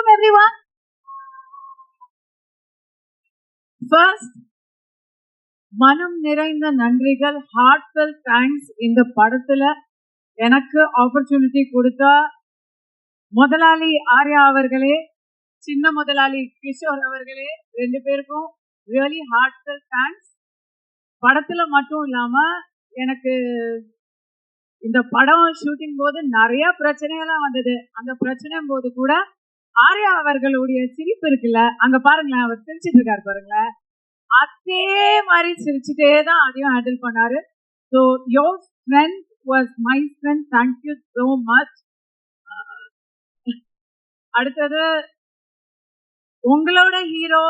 welcome everyone. First, மனம் நிறைந்த நன்றிகள். ஹார்ட்ஃபெல் தேங்க்ஸ் இந்த படத்துல எனக்கு ஆப்பர்ச்சுனிட்டி கொடுத்தா முதலாளி ஆர்யா அவர்களே சின்ன முதலாளி கிஷோர் அவர்களே ரெண்டு பேருக்கும் ரியலி ஹார்ட்ஃபெல் தேங்க்ஸ் படத்துல மட்டும் இல்லாம எனக்கு இந்த படம் ஷூட்டிங் போது நிறைய பிரச்சனையெல்லாம் வந்தது. அந்த பிரச்சனை போது கூட ஆர்யா அவர்களுடைய சிரிப்பு இருக்குல்ல அங்க பாருங்களேன் அவர் சிரிச்சிட்டு இருக்காரு பாருங்க அதே மாதிரி சிரிச்சுட்டே தான் அதையும் ஹேண்டில் பண்ணாரு. So your strength was my strength thank you so much அடுத்தது உங்களோட ஹீரோ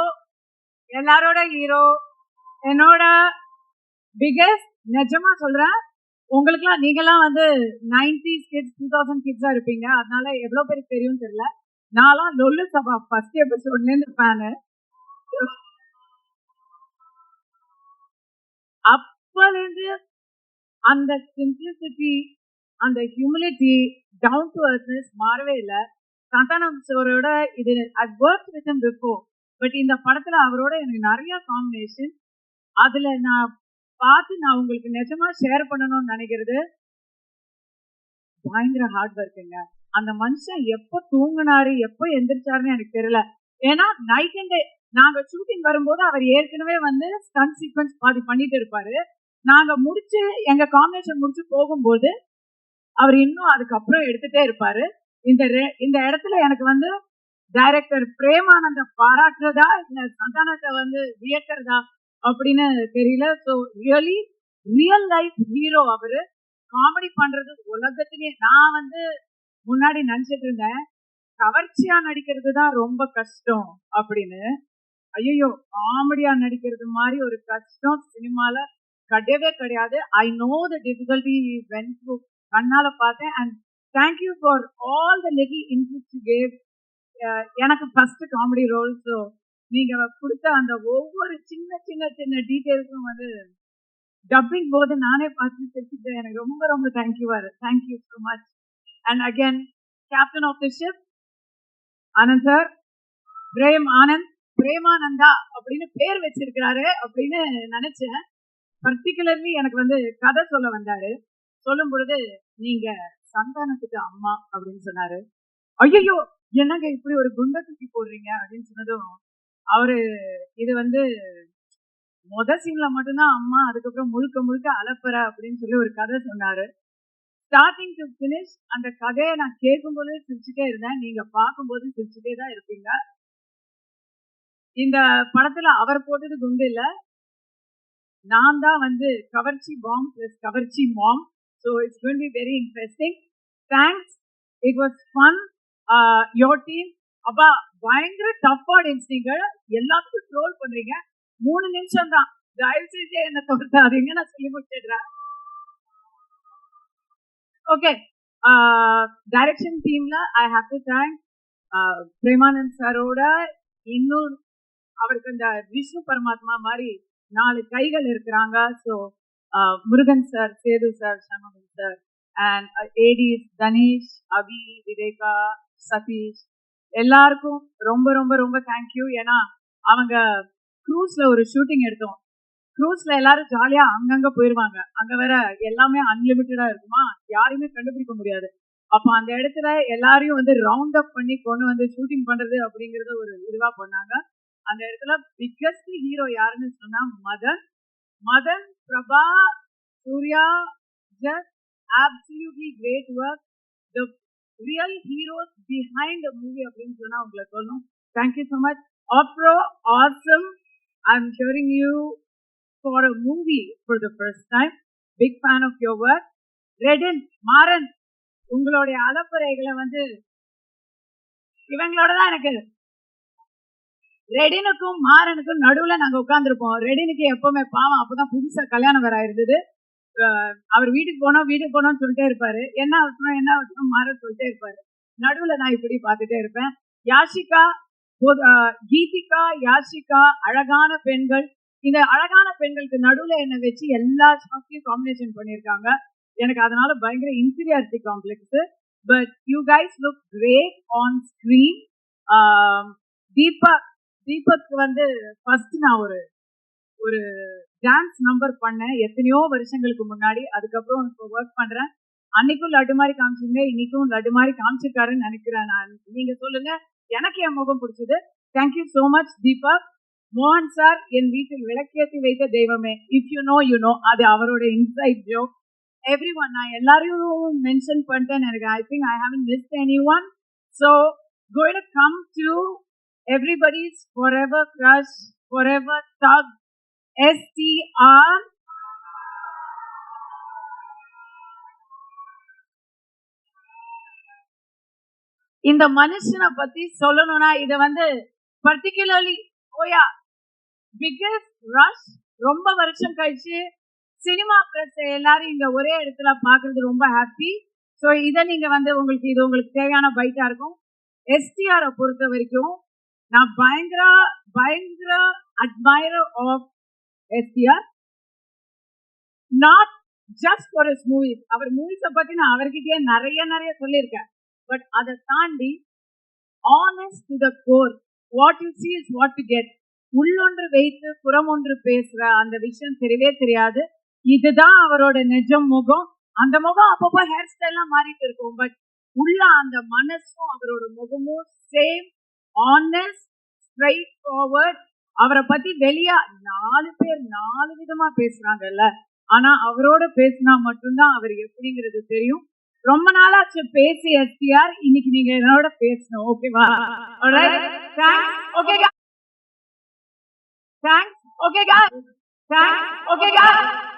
எல்லாரோட ஹீரோ என்னோட பிகஸ்ட் நிஜமா சொல்றேன் உங்களுக்குலாம் நீங்கெல்லாம் வந்து நைன்டி கிட்ஸ் டூ தௌசண்ட் கிட்ஸா இருப்பீங்க. அதனால எவ்வளவு பேருக்கு தெரியும் தெரியல. நான்லாம் லொல்லு சபா ஃபர்ஸ்ட் எபிசோட்ல இருந்து ஃபேனு அப்பலேருந்து அந்த சிம்பிளிசிட்டி அந்த ஹியூமிலிட்டி டவுன் டு அர்த்னஸ் மாறவே இல்லை. சந்தானம் சோரோட இது at work with before but இந்த படத்துல அவரோட எனக்கு நிறைய காம்பினேஷன் அதுல நான் பார்த்து நான் உங்களுக்கு நிஜமா ஷேர் பண்ணணும்னு நினைக்கிறது. பயங்கர ஹார்ட் ஒர்க்குங்க அந்த மனுஷன் எப்ப தூங்கினாரு எப்ப எந்திரிச்சாருன்னு எனக்கு தெரியல. ஏன்னா நைட் அண்ட் டே நாங்க ஷூட்டிங் வரும்போது அவர் ஏற்கனவே வந்து ஸ்டன் சீக்வன்ஸ் பாதி பண்ணிட்டு இருப்பாரு. நாங்க முடிச்சு எங்க காம்பினேஷன் முடிச்சு போகும்போது அவர் இன்னும் அதுக்கப்புறம் எடுத்துட்டே இருப்பாரு. இந்த இந்த இடத்துல எனக்கு வந்து டைரக்டர் பிரேமானந்த பாராட்டுறதா இல்ல சந்தானத்தை வந்து வியக்கிறதா அப்படின்னு தெரியல. So really real life hero அவரு. காமெடி பண்றது உலகத்திலேயே நான் வந்து முன்னாடி நினைச்சிட்டு இருந்தேன் கவர்ச்சியா நடிக்கிறது தான் ரொம்ப கஷ்டம் அப்படின்னு. ஐயோ காமெடியா நடிக்கிறது மாதிரி ஒரு கஷ்டம் சினிமால கிடையவே கிடையாது. I know the difficulty when through கண்ணால பார்த்தேன் and thank you for all the little interest gave எனக்கு ஃபர்ஸ்ட் காமெடி ரோல் ஸோ நீங்க கொடுத்த அந்த ஒவ்வொரு சின்ன சின்ன சின்ன டீட்டெயில்ஸும் வந்து டப்பிங் போது நானே பார்த்து தெரிஞ்சுட்டேன் எனக்கு ரொம்ப ரொம்ப தேங்க்யூவா thank you so much and again captain of the ship Anand sir Prem Anand Premananda அப்படின்னு பேர் வச்சிருக்கிறாரு அப்படின்னு நினைச்சேன். பர்டிகுலர்லி எனக்கு வந்து கதை சொல்ல வந்தாரு. சொல்லும் பொழுது நீங்க சந்தானத்துக்கு அம்மா அப்படின்னு சொன்னாரு. ஐயோ என்னங்க இப்படி ஒரு குண்டை தூக்கி போடுறீங்க? அப்படின்னு சொன்னதும் அவரு இது வந்து மொத சீன்ல மட்டும்தான் அம்மா அதுக்கப்புறம் முழுக்க முழுக்க அலப்பற அப்படின்னு சொல்லி ஒரு கதை சொன்னாரு. ஸ்டார்டிங் டு ஃபினிஷ் அந்த கதையை நான் கேட்கும்போது சிரிச்சுட்டே இருந்தேன். நீங்க பார்க்கும்போது சிரிச்சுட்டே தான் இருப்பீங்க. இந்த படத்துல அவர் போட்டது குண்டு இல்ல. நான் தான் வந்து கவர்ச்சி பாம் பிளஸ் கவர்ச்சி mom. So it's gonna be very interesting thanks it was fun your team அப்பா பயங்கர டஃப் ஆடியன்ஸ் நீங்க. எல்லாத்துக்கும் ட்ரோல் பண்றீங்க. மூணு நிமிஷம் தான் தயவு செஞ்சு என்ன தொடர்த்தாதீங்க நான் சொல்லி முடிச்சிடுறேன். ஓகே டைரக்ஷன் டீம்ல I have to thank Premanand சாரோட இன்னும் அவருக்கு இந்த விஷ்ணு பரமாத்மா மாதிரி நாலு கைகள் இருக்கிறாங்க. So uh, Murugan sir Sethu sir Shanmugan sir and ADs Thanesh Abhi Viveka Sathish எல்லாருக்கும் ரொம்ப ரொம்ப ரொம்ப தேங்க்யூ ஏன்னா அவங்க க்ரூஸ்ல ஒரு ஷூட்டிங் எடுத்தோம். க்ரூஸ்ல எல்லாரும் ஜாலியா அங்கங்க போயிருவாங்க. அங்க வேற எல்லாமே அன்லிமிட்டடா இருக்குமா? யாரையுமே கண்டுபிடிக்க முடியாது. அப்ப அந்த இடத்துல எல்லாரையும் வந்து ரவுண்ட் அப் பண்ணி கொண்டு வந்து ஷூட்டிங் பண்றது அப்படிங்கறத ஒரு இதுவா பண்ணாங்க. அந்த இடத்துல பிக்கஸ்ட் ஹீரோ யாருன்னு சொன்னா Madhan. Madhan Prabha Suriya just absolutely great work the real heroes behind the movie அப்படின்னு சொன்னா உங்களை சொல்லணும். Thank you so much ஆப்ரோ awesome I am showering you for a movie for the first time. Big fan of your work. Redin Maran உங்களுடைய அலப்புரைகளை வந்து இவங்களோட தான் எனக்கு. ரெடினுக்கும் மாறனுக்கும் நடுவுல நாங்க உட்காந்துருப்போம் ரெடினுக்கு எப்பவுமே பாவம் அப்பதான் புதுசா கல்யாணம் வேற இருந்தது அஹ் அவர் வீட்டுக்கு போனோம் வீட்டுக்கு போனோம்னு சொல்லிட்டே இருப்பாரு. என்ன அவசரம் என்ன அவசரம் மாற சொல்லிட்டே இருப்பாரு. நடுவுல நான் இப்படி பார்த்துட்டே இருப்பேன். யாஷிகா கீதிகா யாஷிகா அழகான பெண்கள் இந்த அழகான பெண்களுக்கு நடுவுல என்ன வச்சு எல்லா ஷாட்டையும் காம்பினேஷன் பண்ணியிருக்காங்க. எனக்கு அதனால பயங்கர inferiority complex but you guys look great on screen Deepak Deepak வந்து ஃபர்ஸ்ட் நான் ஒரு ஒரு டான்ஸ் நம்பர் பண்ணேன். எத்தனையோ வருஷங்களுக்கு முன்னாடி. அதுக்கப்புறம் இப்போ ஒர்க் பண்றேன். அன்னைக்கும் லட்டு மாதிரி காமிச்சிங்க இன்னைக்கும் லட்டு மாதிரி காமிச்சிருக்காருன்னு நினைக்கிறேன் நான். நீங்க சொல்லுங்க. எனக்கு என் முகம் பிடிச்சது. தேங்க்யூ ஸோ மச் தீபக் மோகன் சார் என் வீட்டில் விளக்கேற்றி வைத்த தெய்வமே. If you know you know அது அவரோட இன்சைட் ஜோக் எவ்ரி ஒன் நான் எல்லாரையும் மென்ஷன் பண்ணிட்டேன் எனக்கு I think I haven't miss any one so going come to everybody's for ever crush for ever thug STR இந்த மனுஷனை பத்தி சொல்லணும்னா இதை வந்து பர்டிகுலர்லி ஓயா பிகஸ்ட் ரஷ் ரொம்ப வருஷம் கழிச்சு சினிமா பிரஸ் எல்லாரும் இங்க ஒரே இடத்துல பாக்குறது ரொம்ப ஹாப்பி ஸோ இதை நீங்க வந்து உங்களுக்கு இது உங்களுக்கு தேவையான பைட்டா இருக்கும். எஸ்டிஆரை பொறுத்த வரைக்கும் நான் பயங்கர பயங்கர admirer of STR not just for is movies அவர் மூவிஸை பத்தி நான் அவர்கிட்டயே நிறைய நிறைய சொல்லியிருக்கேன். பட் அதை தாண்டி honest to the core what you see is what to get உள்ளொன்று வைத்து புறம் ஒன்று பேசுற அந்த விஷயம் தெரியவே தெரியாது. இதுதான் அவரோட நிஜம் முகம். அந்த முகம் அப்பப்போ ஹேர் ஸ்டைலாம் மாறிட்டு இருக்கும். பட் உள்ள அந்த மனசும் அவரோட முகமும் சேம் ஆனஸ்ட் ஸ்ட்ரைட் ஃபார்வர்ட் அவரை பத்தி வெளியா நாலு பேர் நாலு விதமா பேசுறாங்கல்ல. ஆனா அவரோட பேசினா மட்டும்தான் அவர் எப்படிங்கிறது தெரியும். ரொம்ப நாளாச்சு பேசி எஸ்டிஆர் இன்னைக்கு நீங்க என்னோட பேசணும் ஓகேவா thanks okay thanks okay thanks okay